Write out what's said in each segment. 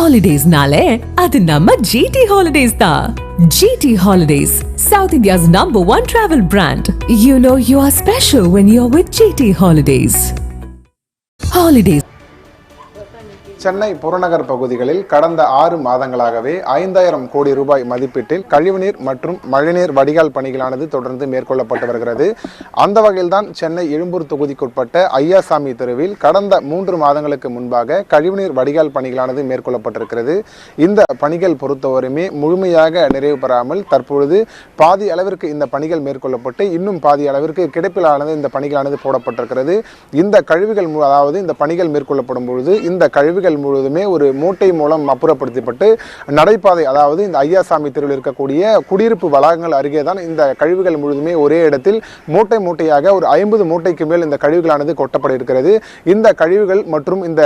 ஹாலிடேஸ்னாலே அது நம்ம ஜிடி ஹாலிடேஸ் தான் GT holidays south India's number one travel brand you know you are special when you are with GT holidays holidays Chennai புறநகர் பகுதிகளில் கடந்த ஆறு மாதங்களாகவே ஐந்தாயிரம் கோடி ரூபாய் மதிப்பீட்டில் கழிவுநீர் மற்றும் மழைநீர் வடிகால் பணிகளானது தொடர்ந்து மேற்கொள்ளப்பட்டு வருகிறது. அந்த வகையில்தான் சென்னை எழும்பூர் தொகுதிக்குட்பட்ட ஐயாசாமி தெருவில் கடந்த மூன்று மாதங்களுக்கு முன்பாக கழிவுநீர் வடிகால் பணிகளானது மேற்கொள்ளப்பட்டிருக்கிறது. இந்த பணிகள் பொறுத்தவரையுமே முழுமையாக நிறைவு பெறாமல் தற்பொழுது பாதி அளவிற்கு இந்த பணிகள் மேற்கொள்ளப்பட்டு இன்னும் பாதி அளவிற்கு கிடப்பிலானது இந்த பணிகளானது போடப்பட்டிருக்கிறது. இந்த கழிவுகள் அதாவது இந்த பணிகள் மேற்கொள்ளப்படும் பொழுது இந்த கழிவுகள் முழுவதுமே ஒரு மூட்டை மூலம் அப்புறப்படுத்தப்பட்டு நடைபாதை அதாவது இந்த ஐயாசாமி தெருவில் இருக்கக்கூடிய குடியிருப்பு வளாகங்கள் அருகே தான் இந்த கழிவுகள் முழுதுமே ஒரே இடத்தில் மூட்டை மூட்டையாக ஒரு ஐம்பது மூட்டைக்கு மேல் இந்த கழிவுகளானது கொட்டப்பட இருக்கிறது. இந்த கழிவுகள் மற்றும் இந்த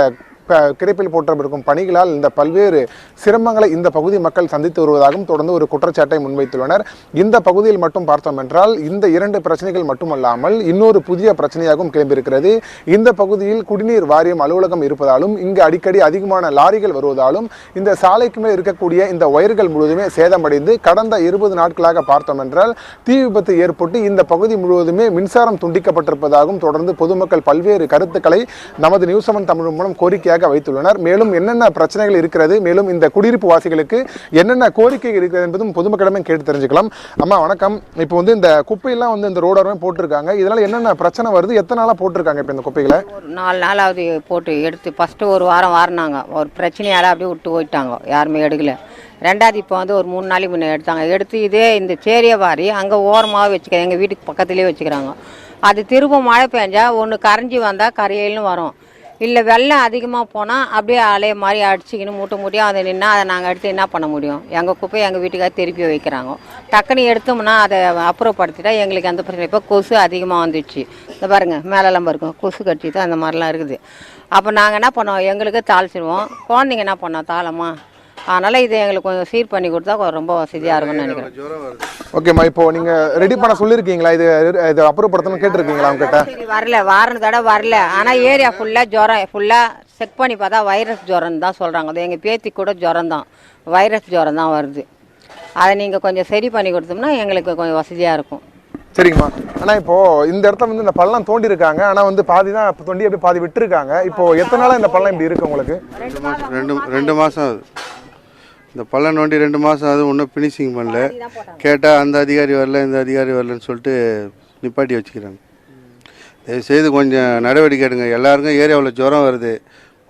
கிடைப்பில் போற்றப்பட்டிருக்கும் பணிகளால் இந்த பல்வேறு சிரமங்களை இந்த பகுதி மக்கள் சந்தித்து வருவதாகவும் தொடர்ந்து ஒரு குற்றச்சாட்டை முன்வைத்துள்ளனர். இந்த பகுதியில் மட்டும் பார்த்தோம் என்றால் இந்த இரண்டு பிரச்சனைகள் மட்டுமல்லாமல் இன்னொரு புதிய பிரச்சனையாகவும் கிளம்பியிருக்கிறது. இந்த பகுதியில் குடிநீர் வாரியம் அலுவலகம் இருப்பதாலும் இங்கு அடிக்கடி அதிகமான லாரிகள் வருவதாலும் இந்த சாலைக்கு மேல் இருக்கக்கூடிய இந்த ஒயர்கள் முழுவதுமே சேதமடைந்து கடந்த இருபது நாட்களாக பார்த்தோம் என்றால் தீ விபத்து ஏற்பட்டு இந்த பகுதி முழுவதுமே மின்சாரம் துண்டிக்கப்பட்டிருப்பதாகவும் தொடர்ந்து பொதுமக்கள் பல்வேறு கருத்துக்களை நமது நியூஸ் செவன் தமிழ் மூலம் கோரிக்கையாக வைத்துள்ளனர். மேலும் என்னென்ன பிரச்சனைகள் இருக்கிறது மேலும் இந்த குடியிருப்பு வாசிகளுக்கு என்னென்ன கோரிக்கை இருக்கிறது என்பதும் பொதுமக்களிடமே கேட்டு தெரிஞ்சுக்கலாம். அம்மா வணக்கம். இப்போ வந்து இந்த குப்பையெல்லாம் வந்து இந்த ரோடோரமே போட்டிருக்காங்க. இதனால என்னென்ன பிரச்சனை வருது? எத்தனை நாளாக போட்டிருக்காங்க இப்போ இந்த குப்பைகளை? நாலு நாளாவது போட்டு எடுத்து ஃபஸ்ட்டு ஒரு வாரம் வாரினாங்க. ஒரு பிரச்சனையால் அப்படியே விட்டு போயிட்டாங்க. யாருமே எடுக்கல. ரெண்டாவது இப்போ வந்து ஒரு மூணு நாளைக்கு முன்னே எடுத்தாங்க. எடுத்து இதே இந்த சேரியை வாரி அங்கே ஓரமாக வச்சுக்க எங்கள் வீட்டுக்கு பக்கத்துலேயே வச்சுக்கிறாங்க. அது திரும்ப மழை பெஞ்சால் ஒன்று கரைஞ்சி வந்தால் கரையல்னு வரும். இல்லை வெள்ளம் அதிகமாக போனால் அப்படியே அலைய மாதிரி அடிச்சுக்கின்னு மூட்டை மூட்டையாக அதை நின்னா அதை நாங்கள் எடுத்து என்ன பண்ண முடியும்? எங்கள் குப்பையை எங்கள் வீட்டுக்காக திருப்பி வைக்கிறாங்க. டக்குன்னு எடுத்தோம்னா அதை அப்புறப்படுத்திட்டா எங்களுக்கு அந்த பிரச்சனை. இப்போ கொசு அதிகமாக வந்துடுச்சு. இந்த பாருங்க மேலெல்லாம் பாருங்க கொசு கட்டி தான் அந்த மாதிரிலாம் இருக்குது. அப்போ நாங்கள் என்ன பண்ணோம்? எங்களுக்கு தாளிச்சிடுவோம் குழந்தைங்க என்ன பண்ணோம்? தாளமா? அதனால் இதை எங்களுக்கு கொஞ்சம் சீர் பண்ணி கொடுத்தா ரொம்ப வசதியாக இருக்கும்னு நினைக்கிறேன். ஓகேம்மா இப்போ நீங்க ரெடி பண்ண சொல்லியிருக்கீங்களா இது இது அப்புறப்படுத்தணும் கேட்டிருக்கீங்களா அவங்க கிட்ட சரி வரல. வாரம் தடவை வரல. ஆனால் ஏரியா ஃபுல்லாக ஜுரம் ஃபுல்லாக செக் பண்ணி பார்த்தா வைரஸ் ஜுரம் தான் சொல்கிறாங்க அது எங்கள் பேத்தி கூட ஜுரம் தான் வைரஸ் ஜுரம் தான் வருது. அதை நீங்கள் கொஞ்சம் சரி பண்ணி கொடுத்தோம்னா எங்களுக்கு கொஞ்சம் வசதியாக இருக்கும். சரிங்கம்மா ஆனா இப்போ இந்த இடத்துல வந்து இந்த பள்ளம் தோண்டி இருக்காங்க ஆனா வந்து பாதி தான் இப்ப தோண்டி அப்படியே பாதி விட்டுருக்காங்க. இப்போ எத்தனை நாளா இந்த பள்ளம் இப்படி இருக்கு உங்களுக்கு? ரெண்டு மாதம் ரெண்டு ரெண்டு மாதம் ஆகுது. இந்த பள்ளம் நோண்டி ரெண்டு மாதம் ஆகுது ஒன்றும் ஃபினிஷிங் பண்ணல. கேட்டால் அந்த அதிகாரி வரல இந்த அதிகாரி வரலன்னு சொல்லிட்டு நிப்பாட்டி வச்சுக்கிறாங்க. தயவுசெய்து கொஞ்சம் நடவடிக்கை எடுங்க. எல்லாருக்கும் ஏரியாவில் ஜுரம் வருது.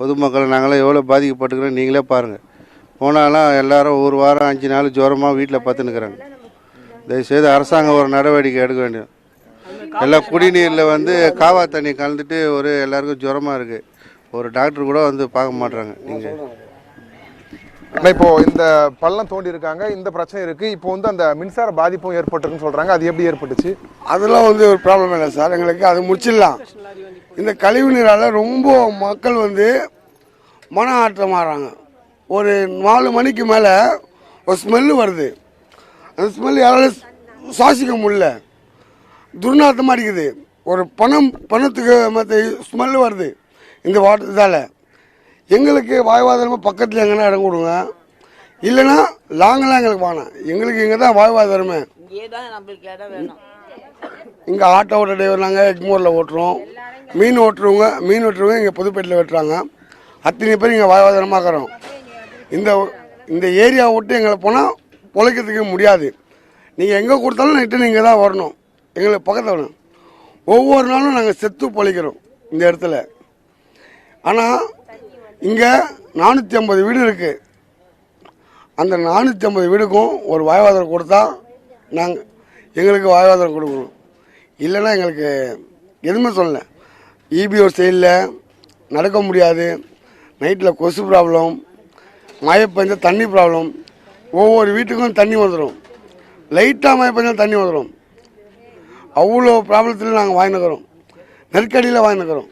பொதுமக்கள் நாங்களாம் எவ்வளோ பாதிக்கப்பட்டுக்கிறோம் நீங்களே பாருங்கள் போனாலும் எல்லாரும் ஒரு வாரம் அஞ்சு நாள் ஜுரமாக வீட்டில் பார்த்துன்னுக்குறாங்க தயவுசெய்து அரசாங்கம் ஒரு நடவடிக்கை எடுக்க வேண்டும். எல்லாம் குடிநீரில் வந்து காவா தண்ணி கலந்துட்டு ஒரு எல்லாருக்கும் ஜுரமாக இருக்குது ஒரு டாக்டர் கூட வந்து பார்க்க மாட்றாங்க. நீங்கள் ஆனால் இப்போ இந்த பள்ளம் தோண்டி இருக்காங்க இந்த பிரச்சனை இருக்கு. இப்போ வந்து அந்த மின்சார பாதிப்பும் ஏற்பட்டிருக்குன்னு சொல்றாங்க. அது எப்படி ஏற்பட்டுச்சு? அதெல்லாம் வந்து ஒரு ப்ராப்ளம் இல்லை சார். எங்களுக்கு அது முடிச்சிடலாம். இந்த கழிவு நீரால் ரொம்ப மக்கள் வந்து மன ஆற்றம் ஆடுறாங்க ஒரு நாலு மணிக்கு மேலே ஒரு ஸ்மெல்லு வருது. அந்த ஸ்மெல் யாராலும் சுவாசிக்க முடியல. துர்நாற்றமாக அடிக்குது. ஒரு பணம் பணத்துக்கு மற்ற ஸ்மெல்லு வருது. இந்த வாட்டர் இதால். எங்களுக்கு வாய்வாதாரமாக பக்கத்தில் எங்கன்னா இடம் கொடுங்க. இல்லைன்னா லாங்கெல்லாம் எங்களுக்கு வேணாம் எங்களுக்கு இங்கே தான் வாழ்வாதாரமே. இங்கே ஆட்டோ ஓட்ட டிரைவர் நாங்கள் எக்மோரில் ஓட்டுறோம். மீன் ஓட்டுறவங்க மீன் ஓட்டுறவங்க இங்கே புதுப்பேட்டில் வெட்டுறாங்க. அத்தனை பேர் இங்கே வாழ்வாதாரமாக இருக்கிறோம். இந்த இந்த ஏரியா விட்டு எங்களை போனால் பொழைக்கிறதுக்கு முடியாது. நீங்கள் எங்கே கொடுத்தாலும் நைட்டு நீங்கள் தான் வரணும். எங்களுக்கு பக்கத்தில் வரணும். ஒவ்வொரு நாளும் நாங்கள் செத்து பொழைக்கிறோம் இந்த இடத்துல. ஆனால் இங்கே நானூற்றி ஐம்பது வீடு இருக்குது அந்த நானூற்றி ஐம்பது வீடுக்கும் ஒரு வாழ்வாதாரம் கொடுத்தா நாங்கள் எங்களுக்கு வாழ்வாதாரம் கொடுக்கணும். இல்லைன்னா எங்களுக்கு எதுவுமே சொல்லலை. இபிஓ சைடில் நடக்க முடியாது. நைட்டில் கொசு ப்ராப்ளம் மழை பெஞ்சால் தண்ணி ப்ராப்ளம் ஒவ்வொரு வீட்டுக்கும் தண்ணி வந்துடும் லைட்டாக மழை பெஞ்சால் தண்ணி வந்துடும் அவ்வளோ ப்ராப்ளத்தில் நாங்கள் வாங்கினுக்கிறோம் நெருக்கடியில் வாங்கினுக்கிறோம்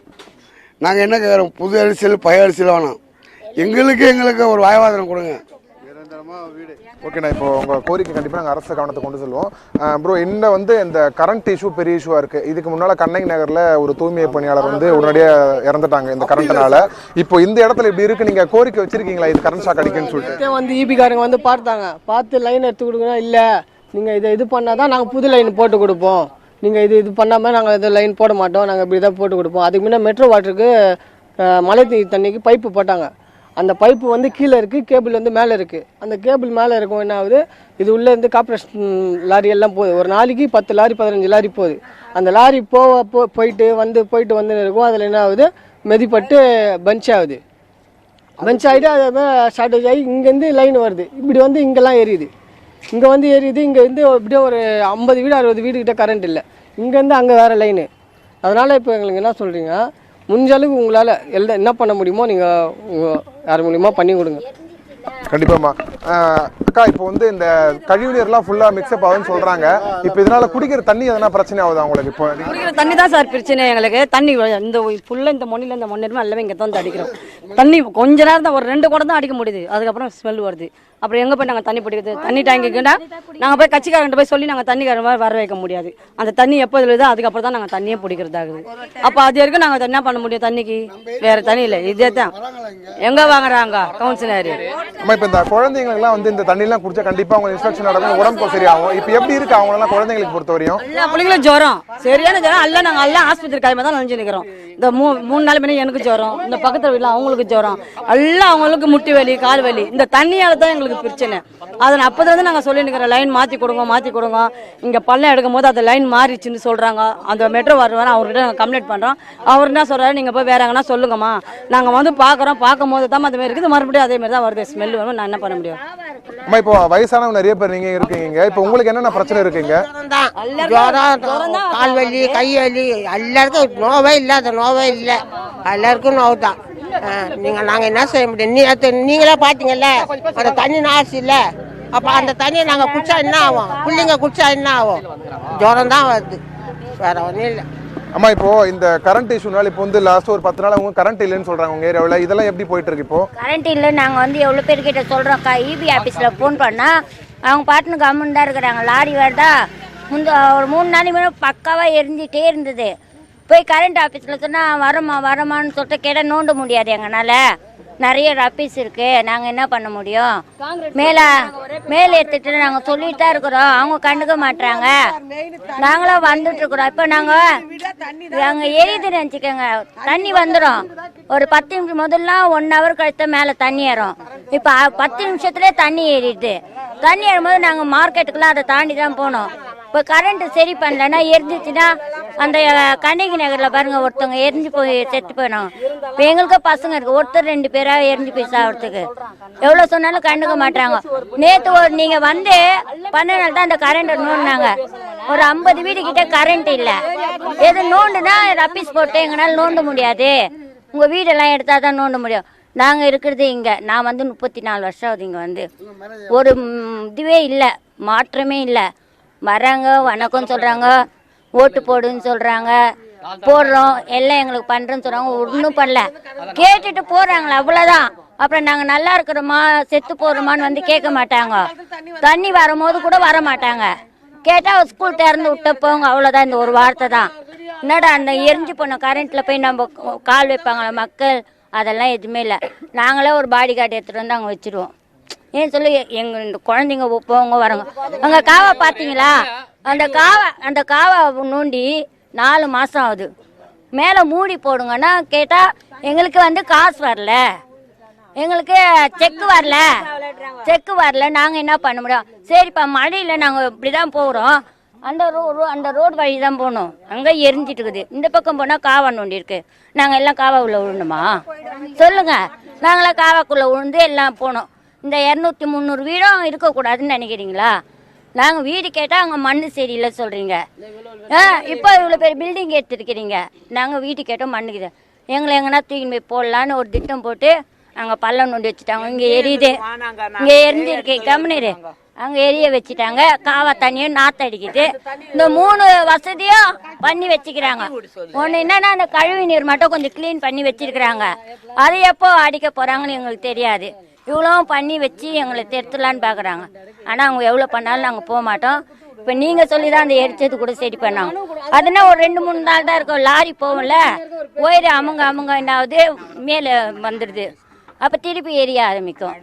நாங்கள் என்ன கேட்குறோம் புது அரிசியில் பழைய அரிசியில் வேணாம் எங்களுக்கு எங்களுக்கு ஒரு வாழ்வாதாரம் கொடுங்க. ஓகேண்ணா இப்போ உங்க கோரிக்கை கண்டிப்பா நாங்க அரசு கவனத்தை கொண்டு செல்வோம். ப்ரோ இந்த வந்து இந்த கரண்ட் இஷ்யூ பெரிய இஷ்யூவா இருக்கு. இதுக்கு முன்னால கண்ணகி நகர்ல ஒரு தூய்மை பணியாளர் வந்து உடனடியா இறந்துட்டாங்க இந்த கரண்ட்னால இப்போ இந்த இடத்துல இப்படி இருக்கு நீங்க கோரிக்கை வச்சிருக்கீங்களா? இது கரண்ட் ஷாக் அடிக்குன்னு சொல்லிட்டு. வந்து ஈபிக்காரங்க வந்து பார்த்தாங்க. பார்த்து லைன் எடுத்து கொடுக்கணும் இல்லை நீங்கள் இதை இது பண்ணால் தான் நாங்கள் புது லைன் போட்டு கொடுப்போம். நீங்கள் இது இது பண்ணாமல் நாங்கள் இது லைன் போட மாட்டோம். நாங்கள் இப்படி தான் போட்டு கொடுப்போம். அதுக்கு முன்னே மெட்ரோ வாட்டருக்கு மழை நீர் தண்ணிக்கு பைப்பு போட்டாங்க. அந்த பைப்பு வந்து கீழே இருக்குது கேபிள் வந்து மேலே இருக்குது அந்த கேபிள் மேலே இருக்கும் என்ன ஆகுது? இது உள்ளே இருந்து கார்பரேஷன் லாரி எல்லாம் போகுது. ஒரு நாளைக்கு பத்து லாரி பதினஞ்சு லாரி போகுது. அந்த லாரி போக போ போயிட்டு வந்து போயிட்டு வந்து இருக்கும். அதில் என்ன ஆகுது? மெதிப்பட்டு பஞ்ச் ஆகுது. பஞ்ச் ஆகிட்டு அது ஷார்ட்டேஜ் ஆகி இங்கேருந்து லைன் வருது. இப்படி வந்து இங்கெல்லாம் எரியுது. இங்கே வந்து எரியுது இங்கே வந்து ஒரு ஐம்பது வீடு அறுபது வீடு கரண்ட் இல்லை. இங்கேருந்து அங்கே வேறு லைனு அதனால் இப்போ எங்களுக்கு என்ன சொல்கிறீங்க முடிஞ்ச அளவுக்கு உங்களால் எல்லாம் என்ன பண்ண முடியுமோ நீங்கள் யார் மூலியமாக பண்ணி கொடுங்க. கண்டிப்பாம்மா. அக்கா இப்போ வந்து இந்த கழிவுநீர்லாம் ஃபுல்லா மிக்ஸ்அப் ஆகுதுன்னு சொல்றாங்க. இப்போ இதனால குடிக்கிற தண்ணி எதனா பிரச்சனை ஆகுதா உங்களுக்கு இப்போ? குடிக்கிற தண்ணி தான் சார் பிரச்சனை எங்களுக்கு. தண்ணி இந்த ஃபுல்லாக இந்த மண்ணில் இந்த மண்ணிலுமே எல்லாமே இங்கே தான் அடிக்கிறோம். தண்ணி கொஞ்ச நேரம் தான் ஒரு ரெண்டு குடம் தான் அடிக்க முடியுது. அதுக்கப்புறம் ஸ்மெல் வருது. அப்புறம் எங்கே போய் நாங்கள் தண்ணி பிடிக்கிறது? தண்ணி டேங்கிக்கிட்டா நாங்கள் போய் கட்சிக்காரங்கிட்ட போய் சொல்லி நாங்கள் தண்ணி மாதிரி வர வைக்க முடியாது. அந்த தண்ணி எப்போ இதில் அதுக்கப்புறம் தான் நாங்கள் தண்ணியே பிடிக்கிறதாகுது. அப்போ அது வரைக்கும் நாங்கள் என்ன பண்ண முடியும் தண்ணிக்கு? வேறு தண்ணி இல்லை. இதே தான். எங்கே வாங்குறாங்க? கவுன்சிலர் அம்மா இப்போ இந்த குழந்தைங்களுக்குலாம் வந்து இந்த தண்ணிலாம் குடிச்சா கண்டிப்பா அவங்க இன்ஸ்பெக்ஷன் நடக்கும் உடம்பு சரியாகும். இப்போ எப்படி இருக்கு அவங்களெல்லாம் குழந்தைங்களுக்கு பொறுத்த வரையும் எல்லா பிள்ளைங்களும் ஜுரம். சரியான ஜுரம். எல்லாம் நாங்கள் எல்லாம் ஆஸ்பத்திரி கிளம்பி தான் நினைஞ்சு நிற்கிறோம் இந்த மூ மூணு நாள் மணி எனக்கு ஜுரம். இந்த பக்கத்து வீட்டில் அவங்களுக்கு ஜுரம். எல்லாம் அவங்களுக்கு முட்டி வலி கால் வலி. இந்த தண்ணியால தான் எங்களுக்கு பிரச்சனை. அதை அப்போதான் நாங்கள் சொல்லி நிற்கிறோம் லைன் மாற்றி கொடுங்க மாற்றி கொடுங்க. இங்கே பள்ளம் எடுக்கும் போது அந்த லைன் மாறிச்சுன்னு சொல்கிறாங்க அந்த மெட்ரோ வர அவர்கிட்ட நாங்கள் கம்ப்ளைண்ட் பண்ணுறோம் அவர் என்ன சொல்கிறாரு நீங்கள் போய் வேற எங்கன்னா சொல்லுங்கம்மா. நாங்கள் வந்து பார்க்குறோம். பார்க்கும் போது தான் அந்த மாதிரி இருக்குது. மறுபடியும் அதே மாதிரி தான் வருது. ஸ்மெல் வரும் நான் என்ன பண்ண முடியும்? அம்மா இப்போ வயசானவங்க நிறைய பேர் நீங்க இருக்கீங்க. இப்போ உங்களுக்கு என்னென்ன பிரச்சனை இருக்குங்க? ஜுரம் கால் வலி கை வலி எல்லாருக்கும் நோவே இல்லாத நோவே இல்லை. எல்லாருக்கும் நோவு தான். நீங்கள் நாங்கள் என்ன செய்ய முடியும்? நீ அது நீங்களே பார்த்தீங்கல்ல அந்த தண்ணி நாசி இல்லை. அப்போ அந்த தண்ணியை நாங்கள் குடிச்சா என்ன ஆகும்? பிள்ளைங்க குடிச்சா என்ன ஆகும்? ஜுரம் தான் வருது. வேற ஒன்றும் இல்லை. அம்மா இப்போ இந்த கரண்ட் இஷ்யூனால இப்போ வந்து லாஸ்ட் ஒரு பத்து நாள் அவங்க கரண்ட் இல்லைன்னு சொல்றாங்க உங்க ஏரியாவில் இதெல்லாம் எப்படி போயிட்டு இருக்கு இப்போ? கரண்ட் இல்லை நாங்கள் வந்து எவ்வளோ பேர்கிட்ட சொல்கிறோம் கா இபி ஆஃபீஸில் ஃபோன் பண்ணால் அவங்க பாட்டுன்னு கவர்மெண்ட் தான் இருக்கிறாங்க. லாரி வருதா? முந்த ஒரு மூணு நாளைக்கு முன்னாடி பக்காவாக எரிஞ்சிட்டே இருந்தது. போய் கரண்ட் ஆஃபீஸில் சொன்னால் வரமா வரமான்னு சொல்லிட்டு கேட்டால் நோண்ட முடியாது எங்களால் நிறைய ரப்பீஸ் இருக்கு. நாங்கள் என்ன பண்ண முடியும்? மேலே மேலே எடுத்துட்டு நாங்கள் சொல்லிட்டு தான் இருக்கிறோம். அவங்க கண்டுக்க மாட்டாங்க நாங்களும் வந்துட்டு இருக்கிறோம். இப்போ நாங்கள் நாங்கள் எரியுது நினச்சிக்கோங்க. தண்ணி வந்துடும் ஒரு பத்து நிமிஷம் முதல்ல ஒன் ஹவர் கழித்து மேலே தண்ணி ஏறும். இப்போ பத்து நிமிஷத்துலேயே தண்ணி ஏறிடுது. தண்ணி ஏறும்போது நாங்கள் மார்க்கெட்டுக்குலாம் அதை தாண்டி தான் போனோம். இப்போ கரண்ட் சரி பண்ணலன்னா எரிஞ்சிச்சுன்னா அந்த கண்ணகி நகரில் பாருங்க ஒருத்தவங்க எரிஞ்சு போய் செத்து போயிடும் இப்போ எங்களுக்கும் பசங்க இருக்கு. ஒருத்தர் ரெண்டு பேராக எரிஞ்சு போய் சாப்பிட்றதுக்கு எவ்வளோ சொன்னாலும் கண்டுக்க மாட்டாங்க நேற்று ஒரு நீங்கள் வந்து பன்னெண்டு நாள் தான் அந்த கரண்ட் நோண்டினாங்க. ஒரு ஐம்பது வீடு கிட்ட கரண்ட் இல்லை. எது நோண்டுனா ரப்பீஸ் போட்டு எங்களால் நோண்ட முடியாது. உங்கள் வீடெல்லாம் எடுத்தால் தான் நோண்ட முடியும். நாங்கள் இருக்கிறது இங்கே. நான் வந்து முப்பத்தி நாலு வருஷம் ஆகுது இங்கே வந்து. ஒரு இதுவே இல்லை. மாற்றமே இல்லை. வராங்க வணக்கம் சொல்கிறாங்க ஓட்டு போடுன்னு சொல்கிறாங்க போடுறோம். எல்லாம் எங்களுக்கு பண்ணுறேன்னு சொல்கிறாங்க ஒன்றும் பண்ணல. கேட்டுட்டு போகிறாங்களே அவ்வளோதான் அப்புறம் நாங்கள் நல்லா இருக்கிறோமா செத்து போகிறோமான்னு வந்து கேட்க மாட்டாங்க. தண்ணி வரும்போது கூட வர மாட்டாங்க. கேட்டால் ஸ்கூல் திறந்து விட்ட போங்க அவ்வளோதான் இந்த ஒரு வார்த்தை தான். என்னடா அந்த எரிஞ்சு போன கரண்ட்டில் போய் நம்ம கால் வைப்பாங்களா மக்கள்? அதெல்லாம் எதுவுமே இல்லை. நாங்களே ஒரு பாடி கார்டு எடுத்துகிட்டு வந்து அங்கே வச்சுருவோம். ஏன் சொல்லு எங்கள் இந்த குழந்தைங்க போங்க வரவங்க அங்கே காவா பாத்தீங்களா? அந்த காவா அந்த காவா நோண்டி நாலு மாதம் ஆகுது. மேலே மூடி போடுங்கன்னா கேட்டால் எங்களுக்கு வந்து காசு வரல. எங்களுக்கு செக்கு வரல. செக்கு வரல. நாங்கள் என்ன பண்ண முடியும்? சரிப்பா மழையில் நாங்கள் இப்படி தான் போகிறோம் அந்த ரோ அந்த ரோடு வழி தான் போகணும். அங்கே எரிஞ்சிட்டு இருக்குது. இந்த பக்கம் போனால் காவா நோண்டி இருக்கு. நாங்கள் எல்லாம் காவா உள்ள விழுணுமா? சொல்லுங்க. நாங்களாம் காவாக்குள்ளே விழுந்து எல்லாம் போனோம். இந்த இரநூத்தி முந்நூறு வீடும் இருக்கக்கூடாதுன்னு நினைக்கிறீங்களா? நாங்கள் வீடு கேட்டால் அங்கே மண் சரியில்லை சொல்கிறீங்க ஆ இப்போ இவ்வளோ பெரிய பில்டிங் எடுத்துருக்கிறீங்க. நாங்கள் வீட்டு கேட்டோம் மண்ணுக்குது எங்களை எங்கன்னா தூக்கின்னு போய் போடலான்னு ஒரு திட்டம் போட்டு அங்கே பள்ளம் நோண்டி வச்சுட்டாங்க. இங்கே எரியுது. இங்கே எரிஞ்சிருக்கு. கம்னிரு அங்கே எரிய வச்சுட்டாங்க. காவா தண்ணியும் நாத்தடிக்குது இந்த மூணு வசதியும் பண்ணி வச்சுக்கிறாங்க. ஒன்று என்னன்னா அந்த கழிவு நீர் மட்டும் கொஞ்சம் க்ளீன் பண்ணி வச்சிருக்கிறாங்க. அது எப்போ அடிக்க போகிறாங்கன்னு எங்களுக்கு தெரியாது. இவ்வளோவும் பண்ணி வச்சு எங்களை தெருத்துலான்னு பார்க்குறாங்க ஆனால் அவங்க எவ்வளோ பண்ணாலும் நாங்கள் போக மாட்டோம். இப்போ நீங்கள் சொல்லி தான் அந்த எரிச்சது கூட சரி பண்ணாங்க. அதுனா ஒரு ரெண்டு மூணு நாள் தான் இருக்கும். லாரி போகும்ல? ஒயரு அமுங்க அமுங்க என்னாவது மேலே வந்துடுது அப்போ திருப்பி எரிய ஆரம்பிக்கும்.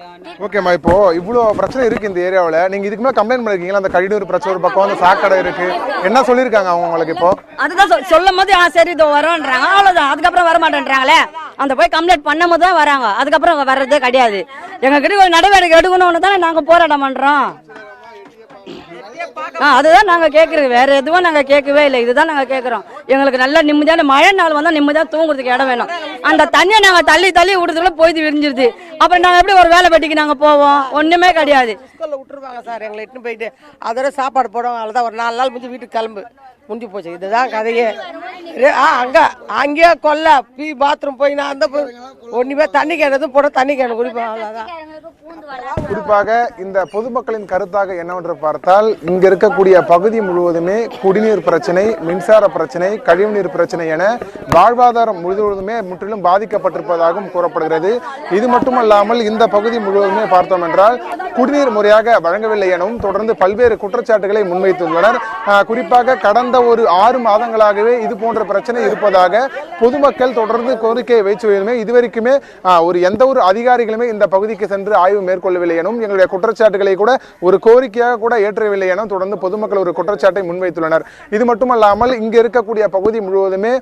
ஓகேம்மா இப்போ இவ்வளோ பிரச்சனை இருக்கு இந்த ஏரியாவில். நீங்க இதுக்கு மேலே கம்ப்ளைண்ட் பண்ணிருக்கீங்களா? அந்த கழிவுநீர் பிரச்சனை ஒரு பக்கம் அந்த சாக்கடை இருக்கு. என்ன சொல்லியிருக்காங்க அவங்க உங்களுக்கு இப்போ? அதுதான் சொல்- சொல்லும் போது ஆ சரி இதோ வரோன்றாங்க. அவ்வளோதான் அதுக்கப்புறம் வர மாட்டேன்றாங்களே அந்த போய் கம்ப்ளைண்ட் பண்ணும் போது தான் வராங்க. அதுக்கப்புறம் வர்றதே கிடையாது. எங்ககிட்ட ஒரு நடவடிக்கை எடுக்கணும்னு தானே நாங்கள் போராட்டம் பண்ணுறோம் ஆ அதுதான் நாங்கள் கேட்குறது வேற எதுவும் நாங்கள் கேட்கவே இல்லை. இதுதான் நாங்கள் கேட்குறோம் எங்களுக்கு நல்ல நிம்மதியான மழை நாள் வந்தால் நிம்மதியாக தூங்குறதுக்கு இடம் வேணும். அந்த தண்ணியை நாங்கள் தள்ளி தள்ளி விடுறதுக்குள்ள போய் விரிஞ்சிருது. அப்புறம் நாங்கள் எப்படி ஒரு வேலை வெட்டிக்கு நாங்கள் போவோம்? ஒன்றுமே கிடையாது. விட்டுருவாங்க சார். எங்களை இட்டுன்னு போயிட்டு அதோட சாப்பாடு போடுவாங்க. அவ்வளோதான் ஒரு நாலு நாள் முடிஞ்சு வீட்டுக்கு கிளம்பு. முடிஞ்சு போச்சு. இதுதான் கதையே. ஆ அங்கே அங்கேயே கொல்ல. பீ பாத்ரூம் போய் நான் அந்த ஒன்றுமே தண்ணி கேன் போட தண்ணி கேன் குடிப்போம் அவ்வளோதான் குறிப்பாக இந்த பொதுமக்களின் கருத்தாக என்னவென்று பார்த்தால் இங்க இருக்கக்கூடிய பகுதி முழுவதுமே குடிநீர் பிரச்சனை மின்சார பிரச்சனை கழிவுநீர் பிரச்சனை என வாழ்வாதாரம் முழுவதுமே முற்றிலும் பாதிக்கப்பட்டிருப்பதாகவும் கூறப்படுகிறது. இது மட்டுமல்லாமல் இந்த பகுதி முழுவதுமே பார்த்தோம் என்றால் குடிநீர் முறையாக வழங்கவில்லை எனவும் தொடர்ந்து பல்வேறு குற்றச்சாட்டுகளை முன்வைத்துள்ளனர். குறிப்பாக கடந்த ஒரு ஆறு மாதங்களாகவே இது போன்ற பிரச்சனை இருப்பதாக பொதுமக்கள் தொடர்ந்து கோரிக்கையை வைத்து வருமே இதுவரைக்குமே ஒரு எந்த ஒரு அதிகாரிகளுமே இந்த பகுதிக்கு சென்று ஆய்வு மேற்கொள்ளவில்லை எனும் எங்களுடைய குற்றச்சாட்டுகளை கூட ஒரு கோரிக்கையாக கூட ஏற்றவில்லை என தொடர்ந்து பொதுமக்கள் ஒரு குற்றச்சாட்டை முன்வைத்துள்ளனர். இது மட்டுமல்லாமல் இங்கு இருக்கக்கூடிய பகுதி முழுவதுமே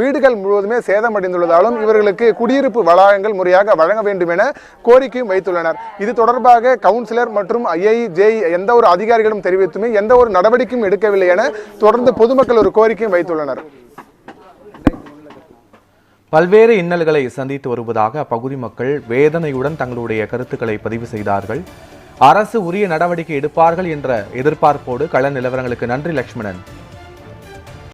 வீடுகள் முழுவதுமே சேதமடைந்துள்ளதாலும் இவர்களுக்கு குடியிருப்பு வளாகங்கள் முறையாக வழங்க வேண்டும் என கோரிக்கையும் வைத்துள்ளனர். இது தொடர்பாக கவுன்சிலர் மற்றும் ஐஐ ஜேஇ எந்த ஒரு அதிகாரிகளும் தெரிவித்துமே எந்த ஒரு நடவடிக்கையும் எடுக்கவில்லை என தொடர்ந்து தொடர்ந்து பொதுமக்கள் ஒரு கோரிக்கையும் வைத்துள்ளனர். பல்வேறு இன்னல்களை சந்தித்து வருவதாக அப்பகுதி மக்கள் வேதனையுடன் தங்களுடைய கருத்துக்களை பதிவு செய்தார்கள். அரசு உரிய நடவடிக்கை எடுப்பார்கள் என்ற எதிர்பார்ப்போடு கள நிலவரங்களுக்கு நன்றி லட்சுமணன்